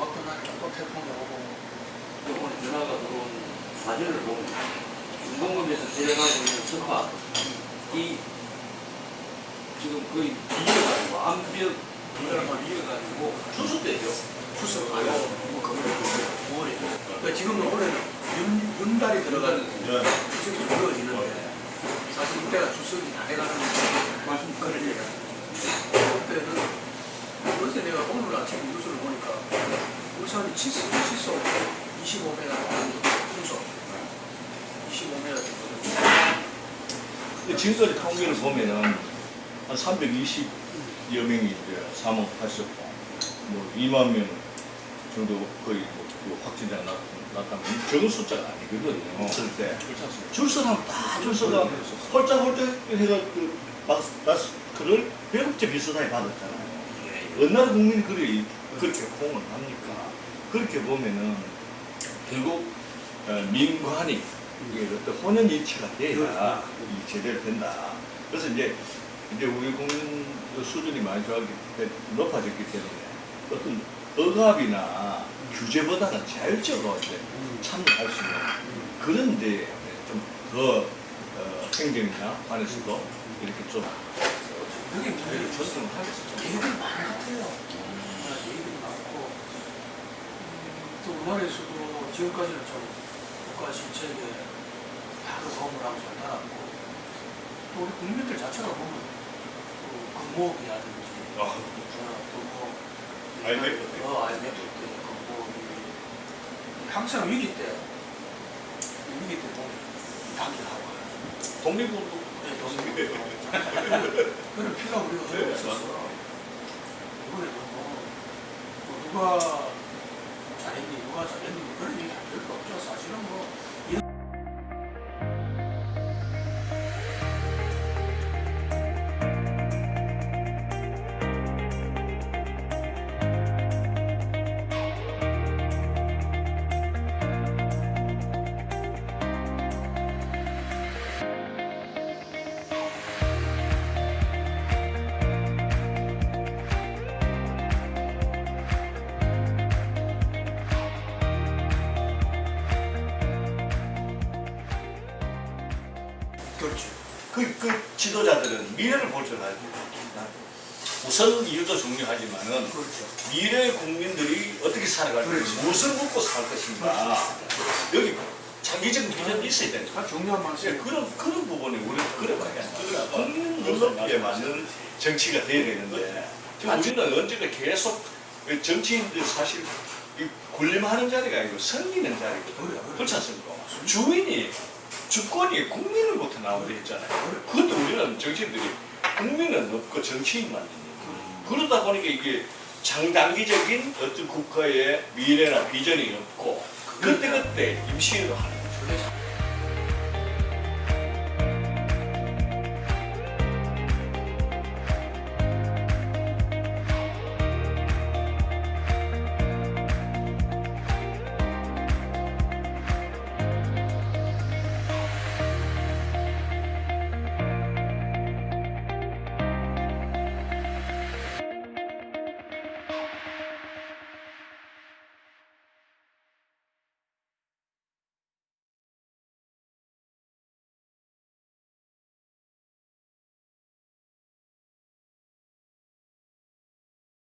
막 떠나니까 또 태풍이 오고 오늘 전화가 들어온 사진을 보면 중공업에서 들어가고 있는 선박 이 지금 거의 비어가지고 암벽 이거랑 비어가지고 뭐 그거를 5월에 그러니까 지금은 올해는 윤, 윤달이 들어가는 추석이 이루어지는데 사실 이때가 추석이 다 돼가는 말씀 얘기가 그때는 어제 내가 오늘 아침 뉴스를 보니까 울산이 칫솔, 칫솔 25m 풍속 25m 정도 근데 지금까지 통계를 보면은 한 320여 명이 이제 사망 하셨고 뭐 2만 명 정도 거의 뭐그 확진자가 나- 나타나면 적은 숫자가 아니거든요. 그럴 때 줄서가면 다줄 서가 홀짝홀짝 해가 그 막- 마스크를 배급제 비슷하게 받았잖아요. 어느 나라 국민이 그래, 그렇게 호응을 합니까? 그렇게 보면은 결국 어, 민관이 이게 어떤 혼연 일체가 돼야 이 제대로 된다. 그래서 이제 이제 우리 국민 수준이 많이 좋아졌기 높아졌기 때문에 어떤 억압이나 규제보다는 자율적으로 이제 참여할 수 있는 그런 데에 좀더 어, 행정이나 관에서도 이렇게 좀 그게 문제를 줬으면 많은 것 같아요. 아, 얘기들이 많고 음, 또 우리나라에서도 지금까지는 좀 국가 정책에 다른 도움을 하고 잘 따랐고 또 우리 국민들 자체가 보면 또 근무업이라든지 아, 또뭐 IMF 때. 근무업이 항상 위기 때 위기 때 보면 단기를 하고 와요. 독립운동 네, 독립운동. 그런 피가 우리가 네, 있었어. 이번에도 뭐, 뭐 누가 잘했니, 누가 잘했니, 뭐그 그렇죠. 그, 그 지도자들은 미래를 볼 줄 알고 우선 이유도 중요하지만은 그렇죠. 미래 국민들이 어떻게 살아갈 그렇지. 것인가, 무엇을 먹고 살 것인가 여기 장기적인 비전이 있어야 된다. 다 중요한 예, 말씀. 그런 그런 부분이 우리 그래 봐야 국민 눈높이에 맞는 정치가 돼야 되는데 지금 우리는 언제가 계속 그 정치인들 사실 이 군림하는 자리가 아니고 섬기는 자리거든요. 그렇지 않습니까? 주인이 주권이 국민으로부터 나오게 했잖아요. 그것도 우리는 정치인들이 국민은 없고 정치인만 있는 거예요. 그러다 보니까 이게 장단기적인 어떤 국가의 미래나 비전이 없고 그때그때 임시로 하는